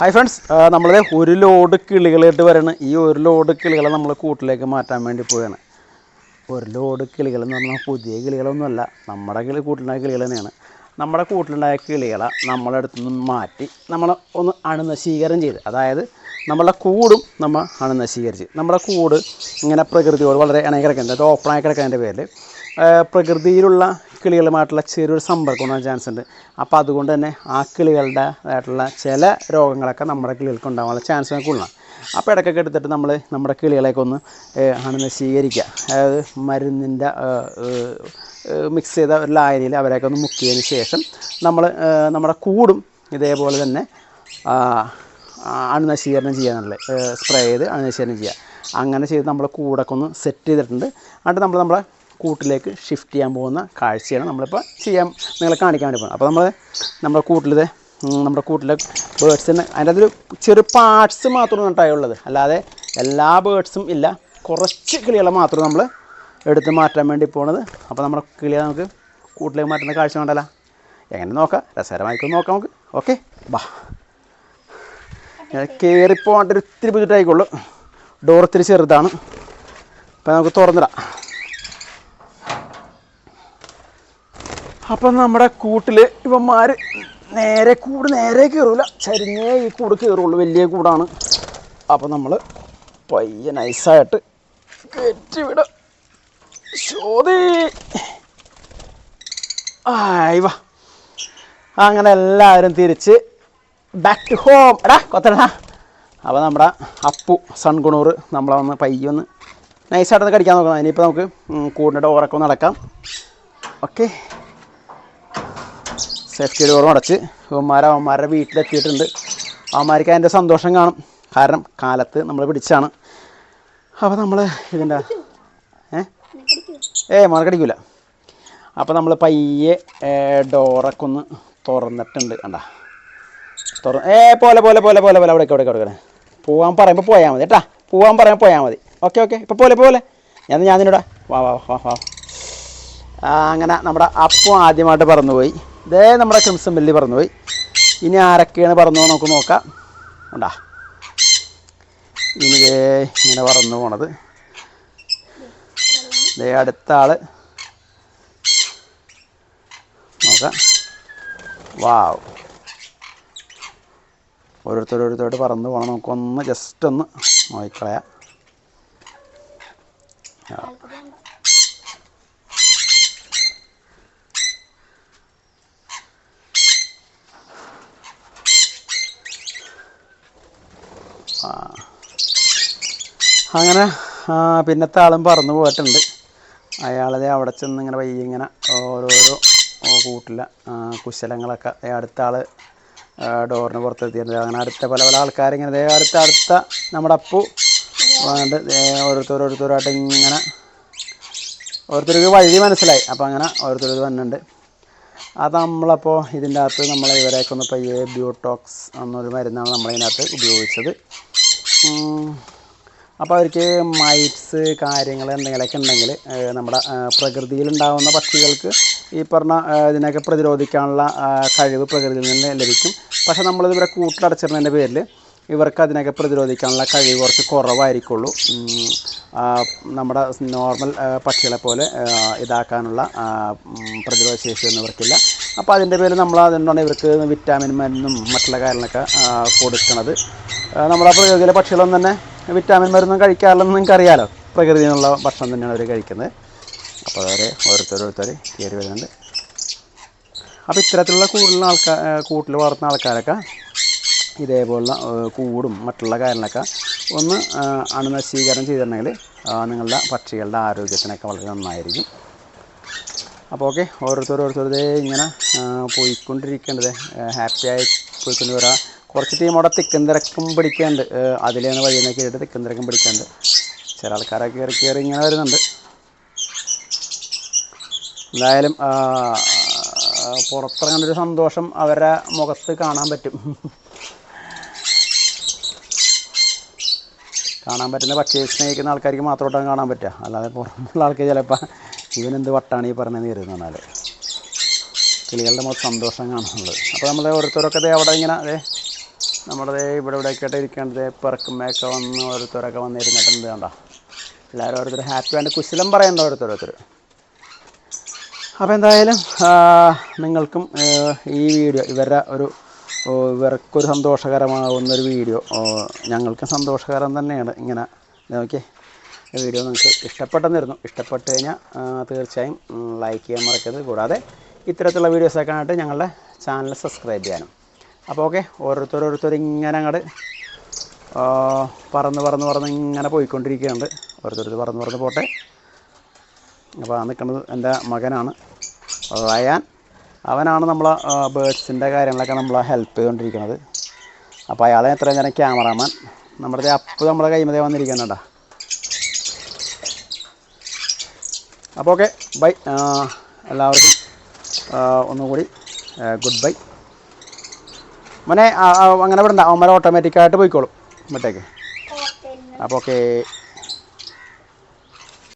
Hi friends നമ്മൾ ഒരു load കിളികളായിട്ട് വരണം ഈ ഒരു ലോഡ് കിളികളെ നമ്മൾ കൂട്ടിലേക്ക് മാറ്റാൻ വേണ്ടി പോവുകയാണ് ഒരു ലോഡ് കിളികൾ എന്ന് പറഞ്ഞാൽ പുതിയ കിളികളൊന്നുമല്ല നമ്മുടെ കിളി കൂട്ടിലുണ്ടായ കിളികൾ തന്നെയാണ്. നമ്മുടെ കൂട്ടിലുണ്ടായ കിളികളെ നമ്മളെ അടുത്തുനിന്ന് മാറ്റി നമ്മൾ ഒന്ന് അണുനശീകരണം ചെയ്ത് അതായത് നമ്മളുടെ കൂടും നമ്മൾ അണുനശീകരിച്ച്. നമ്മുടെ കൂട് ഇങ്ങനെ പ്രകൃതിയോട് വളരെ ഇണങ്ങി കിടക്കുന്നത് അത് ഓപ്പണായി കിടക്കുന്നതിന്റെ പേരിൽ പ്രകൃതിയിലുള്ള കിളികളുമായിട്ടുള്ള ചെറിയൊരു സമ്പർക്കം ഉണ്ടാകാൻ ചാൻസ് ഉണ്ട്. അപ്പോൾ അതുകൊണ്ട് തന്നെ ആ കിളികളുടെ ആയിട്ടുള്ള ചില രോഗങ്ങളൊക്കെ നമ്മുടെ കിളികൾക്ക് ഉണ്ടാകാനുള്ള ചാൻസ് കൂടുതലാണ് അപ്പോൾ ഇടയ്ക്കൊക്കെ എടുത്തിട്ട് നമ്മൾ നമ്മുടെ കിളികളെയൊക്കെ ഒന്ന് അണുനശീകരിക്കുക അതായത് മരുന്നിന്റെ മിക്സ് ചെയ്ത ഒരു ലായനിയിൽ അവരെയൊക്കെ ഒന്ന് മുക്കിയതിന് ശേഷം നമ്മൾ നമ്മുടെ കൂടും ഇതേപോലെ തന്നെ അണുനശീകരണം ചെയ്യാനുള്ളത് സ്പ്രേ ചെയ്ത് അണുനശീകരണം ചെയ്യുക. അങ്ങനെ ചെയ്ത് നമ്മൾ കൂടൊക്കെ ഒന്ന് സെറ്റ് ചെയ്തിട്ടുണ്ട്. എന്നിട്ട് നമ്മൾ നമ്മളെ കൂട്ടിലേക്ക് ഷിഫ്റ്റ് ചെയ്യാൻ പോകുന്ന കാഴ്ചയാണ് നമ്മളിപ്പോൾ ചെയ്യാൻ നിങ്ങളെ കാണിക്കാൻ വേണ്ടി പോകുന്നത്. അപ്പോൾ നമ്മൾ നമ്മുടെ കൂട്ടിലെ നമ്മുടെ കൂട്ടിലെ ബേഡ്സിന് അതിന്റെ അതൊരു ചെറു പാർട്സ് മാത്രമാണ് ഉണ്ടായുള്ളത് അല്ലാതെ എല്ലാ ബേഡ്സും ഇല്ല. കുറച്ച് കിളികളെ മാത്രമേ നമ്മൾ എടുത്ത് മാറ്റാൻ വേണ്ടി പോണത്. അപ്പോൾ നമ്മുടെ കിളിയെ നമുക്ക് കൂട്ടിലേക്ക് മാറ്റുന്ന കാഴ്ച വേണ്ടല്ല എങ്ങനെ നോക്കാം? രസകരമായിക്കൊന്ന് നോക്കാം നമുക്ക്. ഓക്കെ ബാ. കയറിപ്പോകാണ്ട് ഒരു ഇത്തിരി ബുദ്ധിമുട്ടായിക്കോളൂ. ഡോർ ഇത്തിരി ചെറുതാണ്. അപ്പോൾ നമുക്ക് തുറന്നിടാം. അപ്പം നമ്മുടെ കൂട്ടിൽ ഇവന്മാർ നേരെ കൂട് നേരെ കയറൂല ചരിഞ്ഞേ ഈ കൂട് കയറുള്ളൂ വലിയ കൂടാണ്. അപ്പം നമ്മൾ പയ്യെ നൈസായിട്ട് കയറ്റി വിട ശോതി ആയി വാ. അങ്ങനെ എല്ലാവരും തിരിച്ച് ബാക്ക് ടു ഹോം എടാ കൊത്തടാ അപ്പോൾ നമ്മുടെ അപ്പു സൺകുണൂർ നമ്മളെ ഒന്ന് പയ്യ ഒന്ന് നൈസായിട്ടൊന്ന് കടിക്കാൻ നോക്കണം. ഇനിയിപ്പോൾ നമുക്ക് കൂടിന്റെ ഡോറൊക്കെ ഒന്ന് അടക്കാം. ഓക്കെ സേഫ്റ്റി ഡോറും അടച്ച് അവന്മാർ അവന്മാരുടെ വീട്ടിലെത്തിയിട്ടുണ്ട്. അവന്മാർക്ക് അതിന്റെ സന്തോഷം കാണും. കാരണം കാലത്ത് നമ്മൾ പിടിച്ചാണ്. അപ്പോൾ നമ്മൾ ഇതിന്റെ ഏ? ഏ അപ്പോൾ നമ്മൾ പയ്യെ ഡോറൊക്കെ ഒന്ന് തുറന്നിട്ടുണ്ട്. കണ്ട? തുറ ഏ പോലെ പോലെ പോലെ പോലെ പോലെ അവിടേക്ക് അവിടേക്ക് അവിടെ പോകാൻ പറയുമ്പോൾ പോയാൽ മതി കേട്ടാ? പോകാൻ പറയുമ്പോൾ പോയാൽ മതി. Okay okay. ഇപ്പോൾ പോലെ പോലെ. ഞാൻ ഞാൻ നിന്നോടാ. വാ വാ വാ വാ. അങ്ങനെ നമ്മുടെ അപ്പം ആദ്യമായിട്ട് പറന്നുപോയി. ഇതേ നമ്മുടെ ക്രിംസൺ വെല്ലി പറന്നുപോയി. ഇനി ആരൊക്കെയാണ് പറന്നു നമുക്ക് നോക്കാം. ഉണ്ടാ ഇനി ഇങ്ങനെ പറന്നു പോണത്. ദേ അടുത്ത ആൾ. നോക്കാം. വാവ്. ഓരോരുത്തരോരോരുത്തരോട് പറന്ന് പോകണം നമുക്കൊന്ന് ജസ്റ്റ് ഒന്ന് നോക്കിക്കളയാം. അങ്ങനെ പിന്നത്തെ ആളും പറന്നു പോയിട്ടുണ്ട്. അയാളത് അവിടെ ചെന്ന് ഇങ്ങനെ പയ്യെ ഇങ്ങനെ ഓരോരോ കൂട്ടിലെ കുശലങ്ങളൊക്കെ. അടുത്ത ആൾ ഡോറിന് പുറത്തെത്തിയിട്ടുണ്ട്. അങ്ങനെ അടുത്ത പല പല ആൾക്കാരിങ്ങനെ അടുത്ത അടുത്ത നമ്മുടെ അപ്പു വേണ്ട ഓരോരുത്തരായിട്ട് ഇങ്ങനെ ഓരോരുത്തർക്ക് വഴി മനസ്സിലായി. അപ്പോൾ അങ്ങനെ ഓരോരുത്തർ വന്നിട്ടുണ്ട്. അത് നമ്മളപ്പോൾ ഇതിന്റെ അകത്ത് നമ്മൾ ഇവരെയൊക്കെ ഒന്ന് പയ്യെ ബ്യൂട്ടോക്സ് എന്നൊരു മരുന്നാണ് നമ്മളതിനകത്ത് ഉപയോഗിച്ചത്. അപ്പോൾ അവർക്ക് മൈറ്റ്സ് കാര്യങ്ങൾ എന്തെങ്കിലുമൊക്കെ ഉണ്ടെങ്കിൽ നമ്മുടെ പ്രകൃതിയിലുണ്ടാകുന്ന പക്ഷികൾക്ക് ഈ പറഞ്ഞ ഇതിനെയൊക്കെ പ്രതിരോധിക്കാനുള്ള കഴിവ് പ്രകൃതിയിൽ നിന്ന് ലഭിക്കും. പക്ഷേ നമ്മളിത് ഇവരെ കൂട്ടിലടച്ചിരുന്നതിന്റെ പേരിൽ ഇവർക്ക് അതിനൊക്കെ പ്രതിരോധിക്കാനുള്ള കഴിവ് കുറച്ച് കുറവായിരിക്കുള്ളൂ. നമ്മുടെ നോർമൽ പക്ഷികളെ പോലെ ഇതാക്കാനുള്ള പ്രതിരോധ ശേഷിയൊന്നും ഇവർക്കില്ല. അപ്പോൾ അതിന്റെ പേരിൽ നമ്മൾ അതുകൊണ്ടാണ് ഇവർക്ക് വിറ്റാമിൻ മരുന്നും മറ്റുള്ള കാര്യങ്ങളൊക്കെ കൊടുക്കുന്നത് നമ്മുടെ പ്രകൃതിയിലെ പക്ഷികളൊന്നും തന്നെ വിറ്റാമിൻ മരുന്നും കഴിക്കാറില്ലെന്ന് നിങ്ങൾക്ക് അറിയാലോ പ്രകൃതിയിൽ നിന്നുള്ള ഭക്ഷണം തന്നെയാണ് അവർ കഴിക്കുന്നത്. അപ്പോൾ അവരെ ഓരോരുത്തർ ഓരോരുത്തർ കയറി വരുന്നുണ്ട്. അപ്പോൾ ഇത്തരത്തിലുള്ള കൂടുതലുള്ള ആൾക്കാർ കൂട്ടിൽ വളർത്തുന്ന ആൾക്കാരൊക്കെ ഇതേപോലുള്ള കൂടും മറ്റുള്ള കാര്യങ്ങളൊക്കെ ഒന്ന് അണുനശീകരണം ചെയ്തിട്ടുണ്ടെങ്കിൽ നിങ്ങളുടെ പക്ഷികളുടെ ആരോഗ്യത്തിനൊക്കെ വളരെ നന്നായിരിക്കും. അപ്പോൾ ഓക്കെ ഓരോരുത്തർ ഓരോരുത്തർ ഇങ്ങനെ പോയിക്കൊണ്ടിരിക്കേണ്ടത്. ഹാപ്പിയായി പോയിക്കൊണ്ട് വരാം കുറച്ച് ടീം അവിടെ തിക്കും തിരക്കും അതിലേന്ന് അതിലാണ് വഴിയെന്ന് കയറിയിട്ട് തിക്കും തിരക്കും പിടിക്കാണ്ട് ചില ആൾക്കാരൊക്കെ കയറി കയറി ഇങ്ങനെ വരുന്നുണ്ട്. എന്തായാലും പുറത്തിറങ്ങുന്നൊരു സന്തോഷം അവരുടെ മുഖത്ത് കാണാൻ പറ്റും. കാണാൻ പറ്റുന്ന പക്ഷിയെ സ്നേഹിക്കുന്ന ആൾക്കാർക്ക് മാത്രമായിട്ടാണ് കാണാൻ പറ്റുക. അല്ലാതെ പുറമുള്ള ആൾക്ക് ചിലപ്പോൾ ഇവനെന്ത് വട്ടാണ് ഈ പറഞ്ഞത് കരുതുന്ന പറഞ്ഞാൽ കിളികളുടെ മുഖത്ത് സന്തോഷം കാണുന്നുള്ളത് അപ്പോൾ നമ്മൾ ഓരോരുത്തരൊക്കെ അവിടെ ഇങ്ങനെ അതെ നമ്മുടെ ഇവിടെ ഇവിടെ ആയിട്ട് ഇരിക്കേണ്ടത് പിറക്കുമ്മയൊക്കെ വന്ന് ഓരോരുത്തരൊക്കെ വന്നിരുന്നിട്ടുണ്ട് കണ്ടോ? എല്ലാവരും ഓരോരുത്തർ ഹാപ്പി ആൻഡ് കുശലം പറയണ്ട ഓരോരുത്തരോരുത്തർ അപ്പോൾ എന്തായാലും നിങ്ങൾക്കും ഈ വീഡിയോ ഇവരുടെ ഒരു ഇവർക്കൊരു സന്തോഷകരമാവുന്ന ഒരു വീഡിയോ ഞങ്ങൾക്കും സന്തോഷകരം തന്നെയാണ്. ഇങ്ങനെ നോക്കിയേ വീഡിയോ നിങ്ങൾക്ക് ഇഷ്ടപ്പെട്ടെന്നിരുന്നു. ഇഷ്ടപ്പെട്ട് കഴിഞ്ഞാൽ തീർച്ചയായും ലൈക്ക് ചെയ്യാൻ മറക്കരുത്. കൂടാതെ ഇത്തരത്തിലുള്ള വീഡിയോസൊക്കെ ആയിട്ട് ഞങ്ങളുടെ ചാനൽ സബ്സ്ക്രൈബ് ചെയ്യാനും. അപ്പോൾ ഓക്കെ ഓരോരുത്തർ ഇങ്ങനെ അങ്ങോട്ട് പറന്ന് പറന്ന് പറന്ന് ഇങ്ങനെ പോയിക്കൊണ്ടിരിക്കുകയുണ്ട് ഓരോരുത്തർ പറന്ന് പറന്ന് പോട്ടെ. അപ്പോൾ ആ നിൽക്കുന്നത് എന്റെ മകനാണ്. റയാൻ അവനാണ് നമ്മളെ ബേഡ്സിന്റെ കാര്യങ്ങളൊക്കെ നമ്മളെ ഹെൽപ്പ് ചെയ്തുകൊണ്ടിരിക്കുന്നത് അപ്പോൾ അയാളെ എത്രയും നേരം ക്യാമറാമാൻ. നമ്മുടെ അപ്പ് നമ്മുടെ കൈമതേ വന്നിരിക്കുന്നുണ്ടാ അപ്പോൾ ഓക്കെ ബൈ. എല്ലാവർക്കും ഒന്നുകൂടി ഗുഡ് ബൈ. മോനെ അങ്ങനെ വിടണ്ട. അവന്മാർ ഓട്ടോമാറ്റിക്കായിട്ട് പോയിക്കോളും. ഇങ്ങോട്ടേക്ക്. അപ്പോൾ ഓക്കെ.